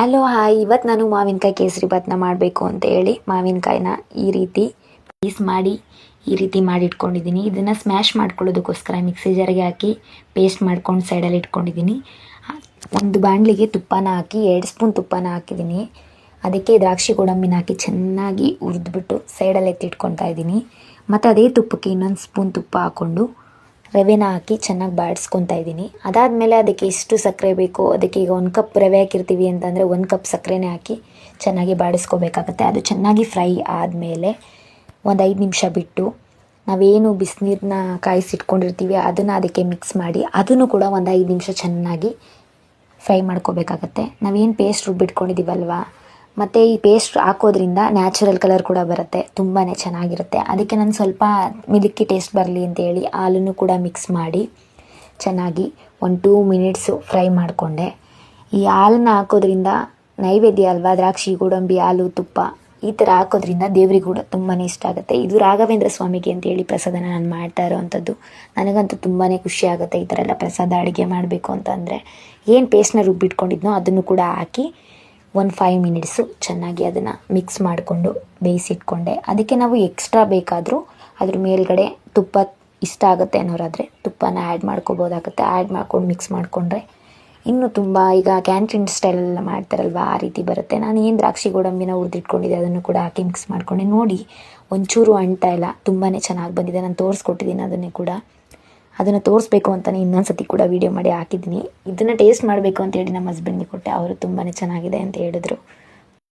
Hello hi ಇವತ್ತು ನಾನು ಮಾವಿನಕಾಯಿ ಕೇಸರಿ ಭಾತ್ನ ಮಾಡಬೇಕು ಅಂತ ಹೇಳಿ ಮಾವಿನಕಾಯಿನ ಈ ರೀತಿ ಪೀಸ್ ಮಾಡಿ, ಈ ರೀತಿ ಮಾಡಿ ಇಟ್ಕೊಂಡಿದ್ದೀನಿ ಇದನ್ನು ಸ್ಮ್ಯಾಶ್ ಮಾಡ್ಕೊಳ್ಳೋದಕ್ಕೋಸ್ಕರ ಮಿಕ್ಸಿ ಜಾರಿಗೆ ಹಾಕಿ ಪೇಸ್ಟ್ ಮಾಡ್ಕೊಂಡು ಸೈಡಲ್ಲಿ ಇಟ್ಕೊಂಡಿದ್ದೀನಿ. ಒಂದು ಬಾಣಲಿಗೆ ತುಪ್ಪನ ಹಾಕಿ, ಎರಡು ಸ್ಪೂನ್ ತುಪ್ಪನ ಹಾಕಿದ್ದೀನಿ. ಅದಕ್ಕೆ ದ್ರಾಕ್ಷಿ ಗೋಡಂಬಿನ ಹಾಕಿ ಚೆನ್ನಾಗಿ ಉರಿದ್ಬಿಟ್ಟು ಸೈಡಲ್ಲಿ ಎತ್ತಿಟ್ಕೊತಾ ಇದ್ದೀನಿ. ಮತ್ತು ಅದೇ ತುಪ್ಪಕ್ಕೆ ಇನ್ನೊಂದು ಸ್ಪೂನ್ ತುಪ್ಪ ಹಾಕ್ಕೊಂಡು ರವೆನ ಹಾಕಿ ಚೆನ್ನಾಗಿ ಬಾಡಿಸ್ಕೊತಾ ಇದ್ದೀನಿ. ಅದಾದಮೇಲೆ ಅದಕ್ಕೆ ಎಷ್ಟು ಸಕ್ಕರೆ ಬೇಕು. ಅದಕ್ಕೆ ಈಗ ಒಂದು ಕಪ್ ರವೆ ಹಾಕಿರ್ತೀವಿ ಅಂತಂದರೆ ಒಂದು ಕಪ್ ಸಕ್ಕರೆನೇ ಹಾಕಿ ಚೆನ್ನಾಗಿ ಬಾಡಿಸ್ಕೋಬೇಕಾಗತ್ತೆ. ಅದು ಚೆನ್ನಾಗಿ ಫ್ರೈ ಆದಮೇಲೆ ಒಂದು ಐದು ನಿಮಿಷ ಬಿಟ್ಟು ನಾವೇನು ಬಿಸಿನೀರನ್ನ ಕಾಯಿಸಿಟ್ಕೊಂಡಿರ್ತೀವಿ ಅದನ್ನು ಅದಕ್ಕೆ ಮಿಕ್ಸ್ ಮಾಡಿ ಅದನ್ನು ಕೂಡ ಒಂದು ಐದು ನಿಮಿಷ ಚೆನ್ನಾಗಿ ಫ್ರೈ ಮಾಡ್ಕೋಬೇಕಾಗತ್ತೆ. ನಾವೇನು ಪೇಸ್ಟ್ ರುಬ್ಬಿಟ್ಕೊಂಡಿದ್ದೀವಲ್ವ ಮತ್ತು ಈ ಪೇಸ್ಟ್ ಹಾಕೋದ್ರಿಂದ ನ್ಯಾಚುರಲ್ ಕಲರ್ ಕೂಡ ಬರುತ್ತೆ. ತುಂಬಾ ಚೆನ್ನಾಗಿರುತ್ತೆ. ಅದಕ್ಕೆ ನಾನು ಸ್ವಲ್ಪ ಮಿಲ್ಕಿ ಟೇಸ್ಟ್ ಬರಲಿ ಅಂತೇಳಿ ಹಾಲನ್ನು ಕೂಡ ಮಿಕ್ಸ್ ಮಾಡಿ ಚೆನ್ನಾಗಿ ಒಂದು ಟೂ ಮಿನಿಟ್ಸು ಫ್ರೈ ಮಾಡಿಕೊಂಡೆ. ಈ ಹಾಲನ್ನ ಹಾಕೋದ್ರಿಂದ ನೈವೇದ್ಯ ಅಲ್ವಾ, ದ್ರಾಕ್ಷಿ, ಗೋಡಂಬಿ, ಹಾಲು, ತುಪ್ಪ ಈ ಥರ ಹಾಕೋದ್ರಿಂದ ದೇವ್ರಿಗೆ ಕೂಡ ತುಂಬಾ ಇಷ್ಟ ಆಗುತ್ತೆ. ಇದು ರಾಘವೇಂದ್ರ ಸ್ವಾಮಿಗೆ ಅಂತೇಳಿ ಪ್ರಸಾದನ ನಾನು ಮಾಡ್ತಾ ಇರೋವಂಥದ್ದು. ನನಗಂತೂ ತುಂಬಾ ಖುಷಿ ಆಗುತ್ತೆ ಈ ಥರ ಎಲ್ಲ ಪ್ರಸಾದ ಅಡುಗೆ ಮಾಡಬೇಕು ಅಂತಂದರೆ ಏನು ಪೇಸ್ಟ್ನ ರುಬ್ಬಿಟ್ಕೊಂಡಿದ್ನೋ ಅದನ್ನು ಕೂಡ ಹಾಕಿ ಒಂದು ಫೈವ್ ಮಿನಿಟ್ಸು ಚೆನ್ನಾಗಿ ಅದನ್ನು ಮಿಕ್ಸ್ ಮಾಡಿಕೊಂಡು ಬೇಯಿಸಿಟ್ಕೊಂಡೆ. ಅದಕ್ಕೆ ನಾವು ಎಕ್ಸ್ಟ್ರಾ ಬೇಕಾದರೂ ಅದ್ರ ಮೇಲ್ಗಡೆ ತುಪ್ಪ ಇಷ್ಟ ಆಗುತ್ತೆ ಅನ್ನೋರಾದರೆ ತುಪ್ಪನ ಆ್ಯಡ್ ಮಾಡ್ಕೋಬೋದಾಗುತ್ತೆ. ಆ್ಯಡ್ ಮಾಡ್ಕೊಂಡು ಮಿಕ್ಸ್ ಮಾಡಿಕೊಂಡ್ರೆ ಇನ್ನೂ ತುಂಬ ಈಗ ಕ್ಯಾಂಟೀನ್ ಸ್ಟೈಲೆಲ್ಲ ಮಾಡ್ತಾರಲ್ವ, ಆ ರೀತಿ ಬರುತ್ತೆ. ನಾನು ಏನು ದ್ರಾಕ್ಷಿ ಗೋಡಂಬಿನ ಹುರಿದಿಟ್ಕೊಂಡಿದ್ದೆ ಅದನ್ನು ಕೂಡ ಹಾಕಿ ಮಿಕ್ಸ್ ಮಾಡಿಕೊಂಡೆ. ನೋಡಿ, ಒಂಚೂರು ಅಂಟ ಇಲ್ಲ ತುಂಬಾ ಚೆನ್ನಾಗಿ ಬಂದಿದೆ. ನಾನು ತೋರಿಸ್ಕೊಟ್ಟಿದ್ದೀನಿ ಅದನ್ನೇ ಕೂಡ. ಅದನ್ನು ತೋರಿಸ್ಬೇಕು ಅಂತಲೇ ಇನ್ನೊಂದು ಸತಿ ಕೂಡ ವೀಡಿಯೋ ಮಾಡಿ ಹಾಕಿದ್ದೀನಿ. ಇದನ್ನು ಟೇಸ್ಟ್ ಮಾಡಬೇಕು ಅಂತೇಳಿ ನಮ್ಮ ಹಸ್ಬೆಂಡಿಗೆ ಕೊಟ್ಟೆ. ಅವರು ತುಂಬಾ ಚೆನ್ನಾಗಿದೆ ಅಂತ ಹೇಳಿದ್ರು.